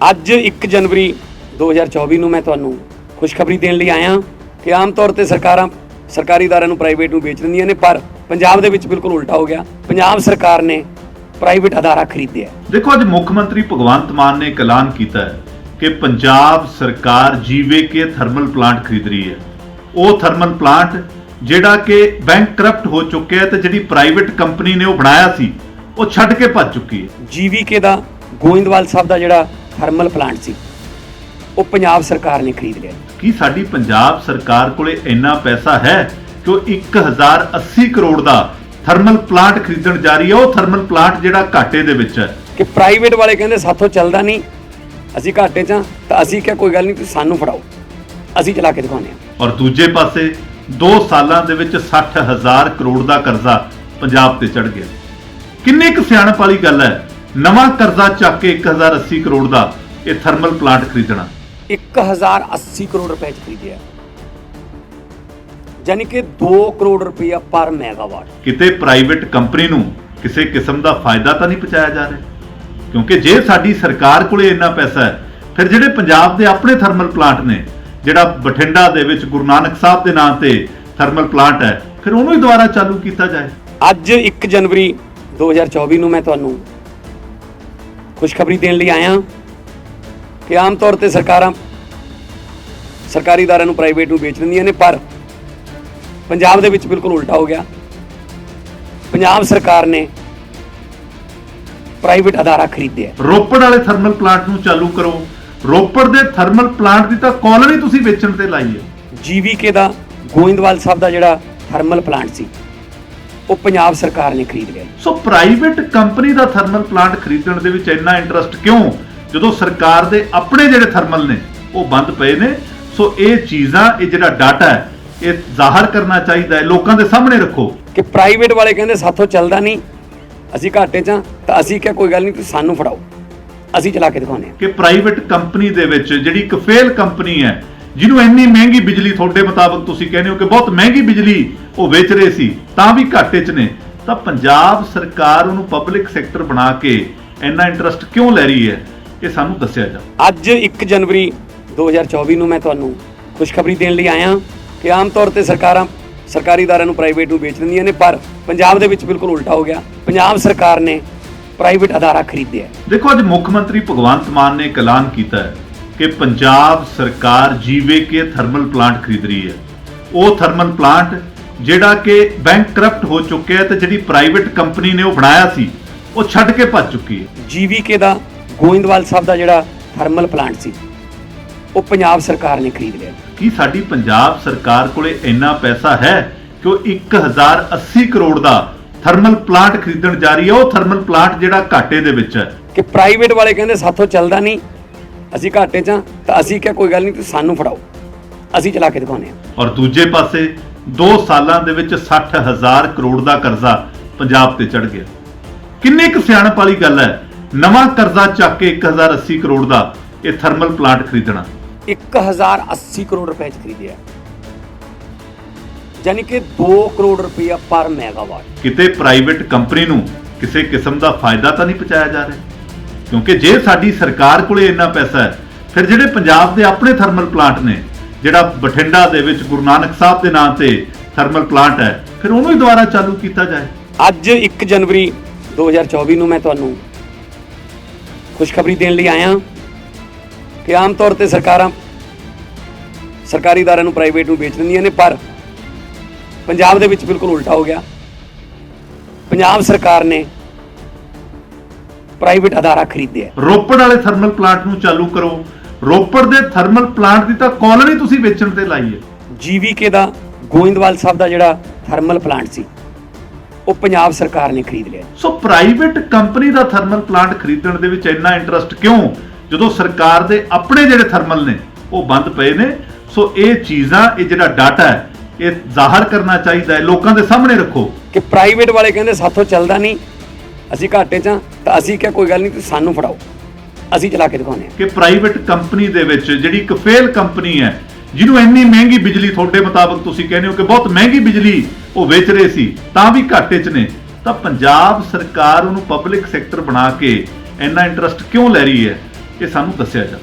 ਅੱਜ 1 ਜਨਵਰੀ 2024 ਨੂੰ ਮੈਂ ਤੁਹਾਨੂੰ ਖੁਸ਼ਖਬਰੀ ਦੇਣ ਲਈ ਆਇਆ ਕਿ ਆਮ ਤੌਰ ਤੇ ਸਰਕਾਰਾਂ ਸਰਕਾਰੀ ਇਦਾਰਿਆਂ ਨੂੰ ਪ੍ਰਾਈਵੇਟ ਨੂੰ ਵੇਚ ਦਿੰਦੀਆਂ ਨੇ ਪਰ ਪੰਜਾਬ ਦੇ ਵਿੱਚ ਬਿਲਕੁਲ ਉਲਟਾ ਹੋ ਗਿਆ। ਪੰਜਾਬ ਸਰਕਾਰ ਨੇ ਪ੍ਰਾਈਵੇਟ ਅਦਾਰਾ ਖਰੀਦਿਆ ਦੇਖੋ ਅੱਜ ਮੁੱਖ ਮੰਤਰੀ ਭਗਵੰਤ ਮਾਨ ਨੇ ਐਲਾਨ ਕੀਤਾ ਹੈ ਕਿ ਪੰਜਾਬ ਸਰਕਾਰ ਜੀਵੇ ਕੇ ਥਰਮਲ ਪਲਾਂਟ ਖਰੀਦ ਰਹੀ ਹੈ। ਉਹ ਥਰਮਲ ਪਲਾਂਟ ਜਿਹੜਾ ਕਿ ਬੈਂਕ ਕਰਪਟ ਹੋ ਚੁੱਕਿਆ ਤੇ ਜਿਹੜੀ ਪ੍ਰਾਈਵੇਟ ਕੰਪਨੀ ਨੇ ਉਹ ਬਣਾਇਆ ਸੀ ਉਹ ਛੱਡ ਕੇ ਭੱਜ ਚੁੱਕੀ ਹੈ। ਜੀਵੀਕੇ ਦਾ ਗੋਇੰਦਵਾਲ ਸਾਹਿਬ ਦਾ ਜਿਹੜਾ ਥਰਮਲ ਪਲਾਂਟ ਸੀ। ਉਹ ਪੰਜਾਬ ਸਰਕਾਰ ਨੇ ਖਰੀਦ ਲਿਆ। ਕੀ ਸਾਡੀ ਪੰਜਾਬ ਸਰਕਾਰ ਕੋਲੇ ਇੰਨਾ ਪੈਸਾ ਹੈ ਕਿ ਉਹ 1080 ਕਰੋੜ ਦਾ ਥਰਮਲ ਪਲਾਂਟ ਖਰੀਦਣ ਜਾ ਰਹੀ ਹੈ? ਉਹ ਥਰਮਲ ਪਲਾਂਟ ਜਿਹੜਾ ਘਾਟੇ ਦੇ ਵਿੱਚ ਹੈ। ਕਿ ਪ੍ਰਾਈਵੇਟ ਵਾਲੇ ਕਹਿੰਦੇ ਸਾਥੋਂ ਚੱਲਦਾ ਨਹੀਂ। ਅਸੀਂ ਘਾਟੇ 'ਚ ਤਾਂ ਅਸੀਂ ਕਿਹਾ ਕੋਈ ਗੱਲ ਨਹੀਂ ਤੁਸੀਂ ਸਾਨੂੰ ਫੜਾਓ। ਅਸੀਂ ਚਲਾ ਕੇ ਦਿਖਾਉਂਦੇ ਹਾਂ। ਔਰ ਦੂਜੇ ਪਾਸੇ 2 ਸਾਲਾਂ ਦੇ ਵਿੱਚ 60000 ਕਰੋੜ ਦਾ ਕਰਜ਼ਾ ਪੰਜਾਬ ਤੇ ਚੜ ਗਿਆ। ਕਿੰਨੇ ਕੁ ਸਿਆਣਪ ਵਾਲੀ ਗੱਲ ਹੈ? ਨਵਾਂ ਕਰਜ਼ਾ ਚੱਕ ਕੇ 1080 ਕਰੋੜ ਦਾ ਇਹ ਥਰਮਲ ਪਲਾਂਟ ਖਰੀਦਣਾ। 1080 ਕਰੋੜ ਰੁਪਏ 'ਚ ਖਰੀਦਿਆ। ਯਾਨੀ ਕਿ 2 ਕਰੋੜ ਰੁਪਇਆ ਪਰ ਮੈਗਾਵਾਟ। ਕਿਤੇ ਪ੍ਰਾਈਵੇਟ ਕੰਪਨੀ ਨੂੰ ਕਿਸੇ ਕਿਸਮ ਦਾ ਫਾਇਦਾ ਤਾਂ ਨਹੀਂ ਪਹੁੰਚਾਇਆ ਜਾ ਰਿਹਾ? ਕਿਉਂਕਿ ਜੇ ਸਾਡੀ ਸਰਕਾਰ ਕੋਲੇ ਇੰਨਾ ਪੈਸਾ ਹੈ ਫਿਰ ਜਿਹੜੇ ਪੰਜਾਬ ਦੇ ਆਪਣੇ ਥਰਮਲ ਪਲਾਂਟ ਨੇ ਜਿਹੜਾ ਬਠਿੰਡਾ ਦੇ ਵਿੱਚ ਗੁਰੂ ਨਾਨਕ ਸਾਹਿਬ ਦੇ ਨਾਂ ਤੇ ਥਰਮਲ ਪਲਾਂਟ ਹੈ ਫਿਰ ਉਹਨੂੰ ਹੀ ਦੁਬਾਰਾ ਚਾਲੂ ਕੀਤਾ ਜਾਏ। ਅੱਜ 1 ਜਨਵਰੀ 2024 ਨੂੰ ਮੈਂ ਤੁਹਾਨੂੰ ਖੁਸ਼ਖਬਰੀ ਦੇਣ ਲਈ ਆਇਆ ਕਿ ਆਮ ਤੌਰ ਤੇ ਸਰਕਾਰਾਂ ਸਰਕਾਰੀ ਇਦਾਰਿਆਂ ਨੂੰ ਪ੍ਰਾਈਵੇਟ ਨੂੰ ਵੇਚ ਦਿੰਦੀਆਂ ਨੇ ਪਰ ਪੰਜਾਬ ਦੇ ਵਿੱਚ ਬਿਲਕੁਲ ਉਲਟਾ ਹੋ ਗਿਆ। ਪੰਜਾਬ ਸਰਕਾਰ ਨੇ ਪ੍ਰਾਈਵੇਟ ਅਦਾਰਾ ਖਰੀਦਿਆ। ਰੋਪੜ ਵਾਲੇ ਥਰਮਲ ਪਲਾਂਟ ਨੂੰ ਚਾਲੂ ਕਰੋ। ਰੋਪੜ ਦੇ ਥਰਮਲ ਪਲਾਂਟ ਦੀ ਤਾਂ ਕਾਲਨੀ ਤੁਸੀਂ ਵੇਚਣ ਤੇ ਲਾਈ ਹੈ। ਜੀਵੀਕੇ ਦਾ ਗੋਇੰਦਵਾਲ ਸਾਹਿਬ ਦਾ ਜਿਹੜਾ ਥਰਮਲ ਪਲਾਂਟ ਸੀ ਉਹ ਪੰਜਾਬ ਸਰਕਾਰ ਨੇ ਖਰੀਦ ਲਿਆ। ਸੋ ਪ੍ਰਾਈਵੇਟ ਕੰਪਨੀ ਦਾ ਥਰਮਲ ਪਲਾਂਟ ਖਰੀਦਣ ਦੇ ਵਿੱਚ ਇੰਨਾ ਇੰਟਰਸਟ ਕਿਉਂ? ਜਦੋਂ ਸਰਕਾਰ ਦੇ ਆਪਣੇ ਜਿਹੜੇ ਥਰਮਲ ਨੇ ਉਹ ਬੰਦ ਪਏ ਨੇ ਸੋ ਇਹ ਚੀਜ਼ਾਂ ਇਹ ਜਿਹੜਾ ਡਾਟਾ ਹੈ ਇਹ ਜ਼ਾਹਰ ਕਰਨਾ ਚਾਹੀਦਾ ਹੈ। ਲੋਕਾਂ ਦੇ ਸਾਹਮਣੇ ਰੱਖੋ। ਕਿ ਪ੍ਰਾਈਵੇਟ ਵਾਲੇ ਕਹਿੰਦੇ ਸਾਥੋਂ ਚੱਲਦਾ ਨਹੀਂ ਅਸੀਂ ਘਾਟੇ 'ਚ ਤਾਂ ਅਸੀਂ ਕਿਹਾ ਕੋਈ ਗੱਲ ਨਹੀਂ ਤੁਸੀਂ ਸਾਨੂੰ ਫੜਾਓ। ਅਸੀਂ ਚਲਾ ਕੇ ਦਿਖਾਉਂਦੇ ਹਾਂ। ਕਿ ਪ੍ਰਾਈਵੇਟ ਕੰਪਨੀ ਦੇ ਵਿੱਚ ਜਿਹੜੀ ਇੱਕ ਫੇਲ ਕੰਪਨੀ ਹੈ ਜਿਹਨੂੰ ਇੰਨੀ ਮਹਿੰਗੀ ਬਿਜਲੀ ਤੁਹਾਡੇ ਮੁਤਾਬਕ ਤੁਸੀਂ ਕਹਿੰਦੇ ਹੋ ਕਿ ਬਹੁਤ ਮਹਿੰਗੀ ਬਿਜਲੀ ਉਹ ਵੇਚ ਰਹੇ ਸੀ ਤਾਂ ਵੀ ਘਾਟੇ 'ਚ ਨੇ। ਤਾਂ ਪੰਜਾਬ ਸਰਕਾਰ ਉਹਨੂੰ ਪਬਲਿਕ ਸੈਕਟਰ ਬਣਾ ਕੇ ਇੰਨਾ ਇੰਟਰਸਟ ਕਿਉਂ ਲੈ ਰਹੀ ਹੈ? ਇਹ ਸਾਨੂੰ ਦੱਸਿਆ ਜਾ। ਅੱਜ 1 ਜਨਵਰੀ 2024 ਨੂੰ ਮੈਂ ਤੁਹਾਨੂੰ ਖੁਸ਼ਖਬਰੀ ਦੇਣ ਲਈ ਆਇਆ ਕਿ ਆਮ ਤੌਰ ਤੇ ਸਰਕਾਰਾਂ ਸਰਕਾਰੀ ਇਦਾਰਿਆਂ ਨੂੰ ਪ੍ਰਾਈਵੇਟ ਨੂੰ ਵੇਚ ਦਿੰਦੀਆਂ ਨੇ ਪਰ ਪੰਜਾਬ ਦੇ ਵਿੱਚ ਬਿਲਕੁਲ ਉਲਟਾ ਹੋ ਗਿਆ। ਪੰਜਾਬ ਸਰਕਾਰ ਨੇ ਪ੍ਰਾਈਵੇਟ ਅਦਾਰਾ ਖਰੀਦਿਆ ਦੇਖੋ ਅੱਜ ਮੁੱਖ ਮੰਤਰੀ ਭਗਵੰਤ ਮਾਨ ਨੇ ਇੱਕ ਐਲਾਨ ਕੀਤਾ ਹੈ ਕਿ ਪੰਜਾਬ ਸਰਕਾਰ ਜੀਵੇਕੇ ਥਰਮਲ ਪਲਾਂਟ ਖਰੀਦ ਰਹੀ ਹੈ। ਉਹ ਥਰਮਲ ਪਲਾਂਟ ਜਿਹੜਾ ਕਿ ਬੈਂਕਰਪਟ ਹੋ ਚੁੱਕਿਆ ਤੇ ਜਿਹੜੀ ਪ੍ਰਾਈਵੇਟ ਕੰਪਨੀ ਨੇ ਉਹ ਬਣਾਇਆ ਸੀ ਉਹ ਛੱਡ ਕੇ ਭੱਜ ਚੁੱਕੀ ਹੈ। ਜੀਵੀਕੇ ਦਾ ਗੋਇੰਦਵਾਲ ਸਾਹਿਬ ਦਾ ਜਿਹੜਾ ਥਰਮਲ ਪਲਾਂਟ ਸੀ ਉਹ ਪੰਜਾਬ ਸਰਕਾਰ ਨੇ ਖਰੀਦ ਲਿਆ। ਕੀ ਸਾਡੀ ਪੰਜਾਬ ਸਰਕਾਰ ਕੋਲੇ ਇੰਨਾ ਪੈਸਾ ਹੈ ਕਿ ਉਹ 1080 ਕਰੋੜ ਦਾ ਥਰਮਲ ਪਲਾਂਟ ਖਰੀਦਣ ਜਾ ਰਹੀ ਹੈ? ਉਹ ਥਰਮਲ ਪਲਾਂਟ ਜਿਹੜਾ ਘਾਟੇ ਦੇ ਵਿੱਚ ਹੈ। ਕਿ ਪ੍ਰਾਈਵੇਟ ਵਾਲੇ ਕਹਿੰਦੇ ਸਾਥੋਂ ਚੱਲਦਾ ਨਹੀਂ ਅਸੀਂ ਘਾਟੇ 'ਚ ਹਾਂ ਤਾਂ ਅਸੀਂ ਕਿਹਾ ਕੋਈ ਗੱਲ ਨਹੀਂ ਤੁਸੀਂ ਸਾਨੂੰ ਫੜਾਓ। ਅਸੀਂ ਚਲਾ ਕੇ ਦਿਖਾਉਂਦੇ ਹਾਂ। ਔਰ ਦੂਜੇ ਪਾਸੇ 2 ਸਾਲਾਂ ਦੇ ਵਿੱਚ 60000 ਕਰੋੜ ਦਾ ਕਰਜ਼ਾ ਪੰਜਾਬ ਤੇ ਚੜ ਗਿਆ। ਕਿੰਨੇ ਕੁ ਸਿਆਣਪ ਵਾਲੀ ਗੱਲ ਹੈ? ਨਵਾਂ ਕਰਜ਼ਾ ਚੱਕ ਕੇ 1080 ਕਰੋੜ ਦਾ ਇਹ ਥਰਮਲ ਪਲਾਂਟ ਖਰੀਦਣਾ। 1080 ਕਰੋੜ ਰੁਪਏ 'ਚ ਖਰੀਦਿਆ। ਯਾਨੀ ਕਿ 2 ਕਰੋੜ ਰੁਪਇਆ ਪਰ ਮੈਗਾਵਾਟ ਕਿਤੇ ਪ੍ਰਾਈਵੇਟ ਕੰਪਨੀ ਨੂੰ ਕਿਸੇ ਕਿਸਮ ਦਾ ਫਾਇਦਾ ਤਾਂ ਨਹੀਂ ਪਹੁੰਚਾਇਆ ਜਾ ਰਿਹਾ? ਕਿਉਂਕਿ ਜੇ ਸਾਡੀ ਸਰਕਾਰ ਕੋਲੇ ਇੰਨਾ ਪੈਸਾ ਹੈ, ਫਿਰ ਜਿਹੜੇ ਪੰਜਾਬ ਦੇ ਆਪਣੇ ਥਰਮਲ ਪਲਾਂਟ ਨੇ, ਜਿਹੜਾ ਬਠਿੰਡਾ ਦੇ ਵਿੱਚ ਗੁਰੂ ਨਾਨਕ ਸਾਹਿਬ ਦੇ ਨਾਂ ਤੇ ਥਰਮਲ ਪਲਾਂਟ ਹੈ, ਫਿਰ ਉਹਨੂੰ ਹੀ ਦੁਬਾਰਾ ਚਾਲੂ ਕੀਤਾ ਜਾਏ। ਅੱਜ 1 ਜਨਵਰੀ 2024 ਨੂੰ ਮੈਂ ਤੁਹਾਨੂੰ ਖੁਸ਼ਖਬਰੀ ਦੇਣ ਲਈ ਆਇਆ ਕਿ ਆਮ ਤੌਰ ਤੇ ਸਰਕਾਰਾਂ ਸਰਕਾਰੀ ਇਦਾਰਿਆਂ ਨੂੰ ਪ੍ਰਾਈਵੇਟ ਨੂੰ ਵੇਚ ਦਿੰਦੀਆਂ ਨੇ, ਪਰ ਪੰਜਾਬ ਦੇ ਵਿੱਚ ਬਿਲਕੁਲ ਉਲਟਾ ਹੋ ਗਿਆ। ਪੰਜਾਬ ਸਰਕਾਰ ਨੇ ਪ੍ਰਾਈਵੇਟ ਅਦਾਰਾ ਖਰੀਦਿਆ ਰੋਪੜ ਵਾਲੇ ਥਰਮਲ ਪਲਾਂਟ ਨੂੰ ਚਾਲੂ ਕਰੋ। ਰੋਪੜ ਦੇ ਥਰਮਲ ਪਲਾਂਟ ਦੀ ਤਾਂ ਕਾਲੋਨੀ ਤੁਸੀਂ ਵੇਚਣ ਤੇ ਲਾਈ ਹੈ। ਜੀਵੀਕੇ ਦਾ ਗੋਇੰਦਵਾਲ ਸਾਹਿਬ ਦਾ ਜਿਹੜਾ ਥਰਮਲ ਪਲਾਂਟ ਸੀ ਉਹ ਪੰਜਾਬ ਸਰਕਾਰ ਨੇ ਖਰੀਦ ਲਿਆ। ਸੋ ਪ੍ਰਾਈਵੇਟ ਕੰਪਨੀ ਦਾ ਥਰਮਲ ਪਲਾਂਟ ਖਰੀਦਣ ਦੇ ਵਿੱਚ ਇੰਨਾ ਇੰਟਰਸਟ ਕਿਉਂ? ਜਦੋਂ ਸਰਕਾਰ ਦੇ ਆਪਣੇ ਜਿਹੜੇ ਥਰਮਲ ਨੇ ਉਹ ਬੰਦ ਪਏ ਨੇ ਸੋ ਇਹ ਚੀਜ਼ਾਂ ਇਹ ਜਿਹੜਾ ਡਾਟਾ ਹੈ ਇਹ ਜ਼ਾਹਰ ਕਰਨਾ ਚਾਹੀਦਾ ਹੈ। ਲੋਕਾਂ ਦੇ ਸਾਹਮਣੇ ਰੱਖੋ। ਕਿ ਪ੍ਰਾਈਵੇਟ ਵਾਲੇ ਕਹਿੰਦੇ ਸਾਥੋਂ ਚੱਲਦਾ ਨਹੀਂ ਅਸੀਂ ਘਾਟੇ 'ਚ ਹਾਂ, ਤਾਂ ਅਸੀਂ ਕਿਹਾ ਕੋਈ ਗੱਲ ਨਹੀਂ, ਤੁਸੀਂ ਸਾਨੂੰ ਫੜਾਓ। ਅਸੀਂ ਚਲਾ ਕੇ ਦਿਖਾਉਂਦੇ ਹਾਂ। ਕਿ ਪ੍ਰਾਈਵੇਟ ਕੰਪਨੀ ਦੇ ਵਿੱਚ ਜਿਹੜੀ ਇੱਕ ਫੇਲ ਕੰਪਨੀ ਹੈ, ਜਿਹਨੂੰ ਇੰਨੀ ਮਹਿੰਗੀ ਬਿਜਲੀ ਤੁਹਾਡੇ ਮੁਤਾਬਕ ਤੁਸੀਂ ਕਹਿੰਦੇ ਹੋ ਕਿ ਬਹੁਤ ਮਹਿੰਗੀ ਬਿਜਲੀ ਉਹ ਵੇਚ ਰਹੇ ਸੀ, ਤਾਂ ਵੀ ਘਾਟੇ 'ਚ ਨੇ। ਤਾਂ ਪੰਜਾਬ ਸਰਕਾਰ ਉਹਨੂੰ ਪਬਲਿਕ ਸੈਕਟਰ ਬਣਾ ਕੇ ਇੰਨਾ ਇੰਟਰਸਟ ਕਿਉਂ ਲੈ ਰਹੀ ਹੈ, ਇਹ ਸਾਨੂੰ ਦੱਸਿਆ ਜਾਵੇ